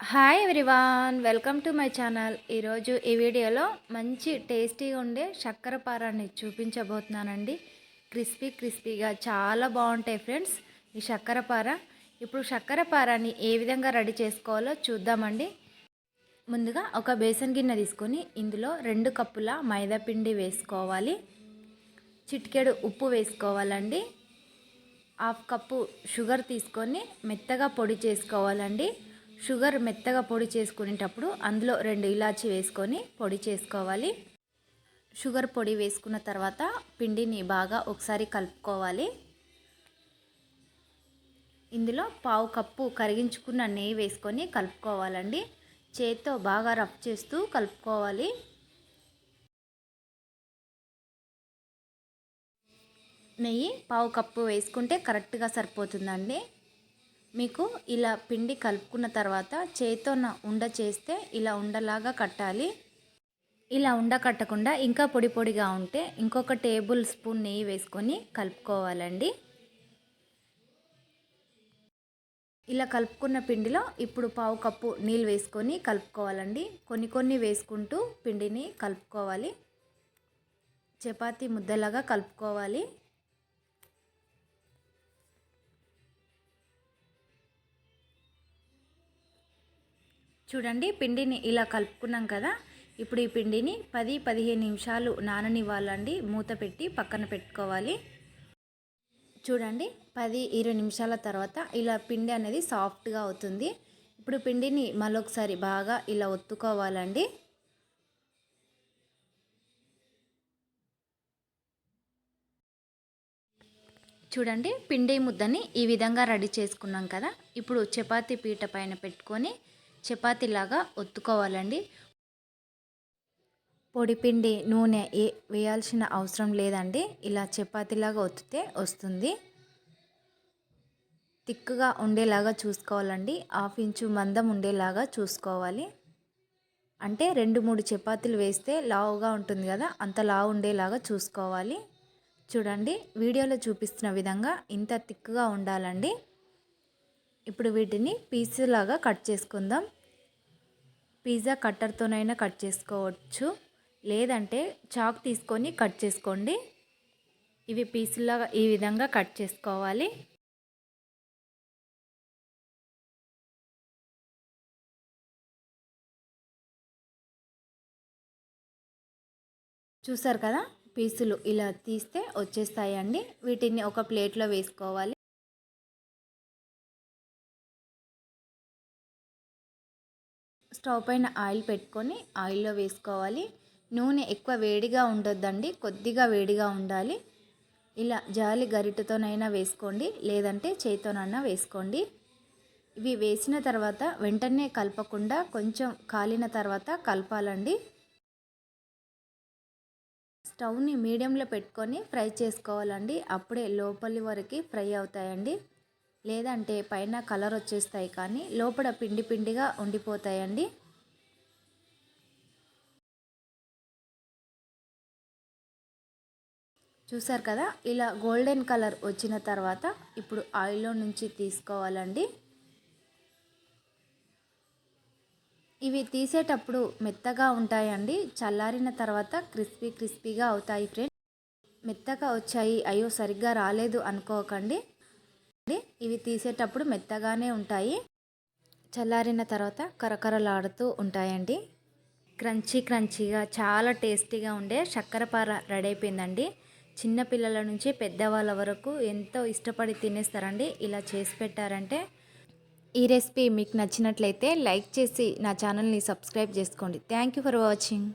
Hi everyone welcome to my channel ఈరోజు ఈ వీడియోలో మంచి టేస్టీగా ఉండే చక్కెర పారాన్ని చూపించబోతున్నానండి. క్రిస్పీ క్రిస్పీగా చాలా బాగుంటాయి ఫ్రెండ్స్ ఈ చక్కెర పార. ఇప్పుడు చక్కెర పారాన్ని ఏ విధంగా రెడీ చేసుకోవాలో చూద్దామండి. ముందుగా ఒక బేసన్ గిన్నె తీసుకొని ఇందులో రెండు కప్పుల మైదా పిండి వేసుకోవాలి. చిటికెడు ఉప్పు వేసుకోవాలండి. హాఫ్ కప్పు షుగర్ తీసుకొని మెత్తగా పొడి చేసుకోవాలండి. షుగర్ మెత్తగా పొడి చేసుకునేటప్పుడు అందులో రెండు ఇలాచి వేసుకొని పొడి చేసుకోవాలి. షుగర్ పొడి వేసుకున్న తర్వాత పిండిని బాగా ఒకసారి కలుపుకోవాలి. ఇందులో పావు కప్పు కరిగించుకున్న నెయ్యి వేసుకొని కలుపుకోవాలండి. చేత్తో బాగా రఫ్ చేస్తూ కలుపుకోవాలి. నెయ్యి పావు కప్పు వేసుకుంటే కరెక్ట్గా సరిపోతుందండి. మీకు ఇలా పిండి కలుపుకున్న తర్వాత చేతితో ఉండ చేస్తే ఇలా ఉండలాగా కట్టాలి. ఇలా ఉండ కట్టకుండా ఇంకా పొడి పొడిగా ఉంటే ఇంకొక టేబుల్ స్పూన్ నెయ్యి వేసుకొని కలుపుకోవాలండి. ఇలా కలుపుకున్న పిండిలో ఇప్పుడు పావు కప్పు నీళ్ళు వేసుకొని కలుపుకోవాలండి. కొన్ని కొన్ని వేసుకుంటూ పిండిని కలుపుకోవాలి. చపాతీ ముద్దలాగా కలుపుకోవాలి. చూడండి పిండిని ఇలా కలుపుకున్నాం కదా. ఇప్పుడు ఈ పిండిని పది పదిహేను నిమిషాలు నాననివ్వాలండి. మూత పెట్టి పక్కన పెట్టుకోవాలి. చూడండి పది ఇరవై నిమిషాల తర్వాత ఇలా పిండి అనేది సాఫ్ట్గా అవుతుంది. ఇప్పుడు పిండిని మరొకసారి బాగా ఇలా ఒత్తుకోవాలండి. చూడండి పిండి ముద్దని ఈ విధంగా రెడీ చేసుకున్నాం కదా. ఇప్పుడు చపాతీ పీట పైన పెట్టుకొని చపాతీలాగా ఒత్తుకోవాలండి. పొడిపిండి నూనె ఏ వేయాల్సిన అవసరం లేదండి. ఇలా చపాతీలాగా ఒత్తితే వస్తుంది. తిక్కుగా ఉండేలాగా చూసుకోవాలండి. హాఫ్ ఇంచు మందం ఉండేలాగా చూసుకోవాలి. అంటే రెండు మూడు చపాతీలు వేస్తే లావుగా ఉంటుంది కదా అంత లావు ఉండేలాగా చూసుకోవాలి. చూడండి వీడియోలో చూపిస్తున్న విధంగా ఇంత తిక్కుగా ఉండాలండి. ఇప్పుడు వీటిని పీసులాగా కట్ చేసుకుందాం. పిజ్జా కట్టర్తోనైనా కట్ చేసుకోవచ్చు. లేదంటే చాక్ తీసుకొని కట్ చేసుకోండి. ఇవి పీసులాగా ఈ విధంగా కట్ చేసుకోవాలి. చూసారు కదా? పీసులు ఇలా తీస్తే వచ్చేస్తాయండి. వీటిని ఒక ప్లేట్లో వేసుకోవాలి. స్టవ్ పైన ఆయిల్ పెట్టుకొని ఆయిల్లో వేసుకోవాలి. నూనె ఎక్కువ వేడిగా ఉండొద్దండి కొద్దిగా వేడిగా ఉండాలి. ఇలా జాలి గరిటతోనైనా వేసుకోండి లేదంటే చేతితోనైనా వేసుకోండి. ఇవి వేసిన తర్వాత వెంటనే కలపకుండా కొంచెం కాలిన తర్వాత కలపాలండి. స్టవ్ని మీడియంలో పెట్టుకొని ఫ్రై చేసుకోవాలండి. అప్పుడే లోపలి వరకు ఫ్రై అవుతాయండి. లేదంటే పైన కలర్ వచ్చేస్తాయి కానీ లోపల పిండి పిండిగా ఉండిపోతాయండి. చూసారు కదా ఇలా గోల్డెన్ కలర్ వచ్చిన తర్వాత ఇప్పుడు ఆయిల్లో నుంచి తీసుకోవాలండి. ఇవి తీసేటప్పుడు మెత్తగా ఉంటాయండి. చల్లారిన తర్వాత క్రిస్పీ క్రిస్పీగా అవుతాయి ఫ్రెండ్ మెత్తగా వచ్చాయి అయ్యో సరిగ్గా రాలేదు అనుకోకండి. ఇవి తీసేటప్పుడు మెత్తగానే ఉంటాయి. చల్లారిన తర్వాత కరకరలాడుతూ ఉంటాయండి. క్రంచీ క్రంచీగా చాలా టేస్టీగా ఉండే చక్కెరపార రెడీ అయిపోయిందండి. చిన్నపిల్లల నుంచి పెద్దవాళ్ళ వరకు ఎంతో ఇష్టపడి తినేస్తారండి. ఇలా చేసి పెట్టారంటే ఈ రెసిపీ మీకు నచ్చినట్లయితే లైక్ చేసి నా ఛానల్ని సబ్స్క్రైబ్ చేసుకోండి. Thank you for watching.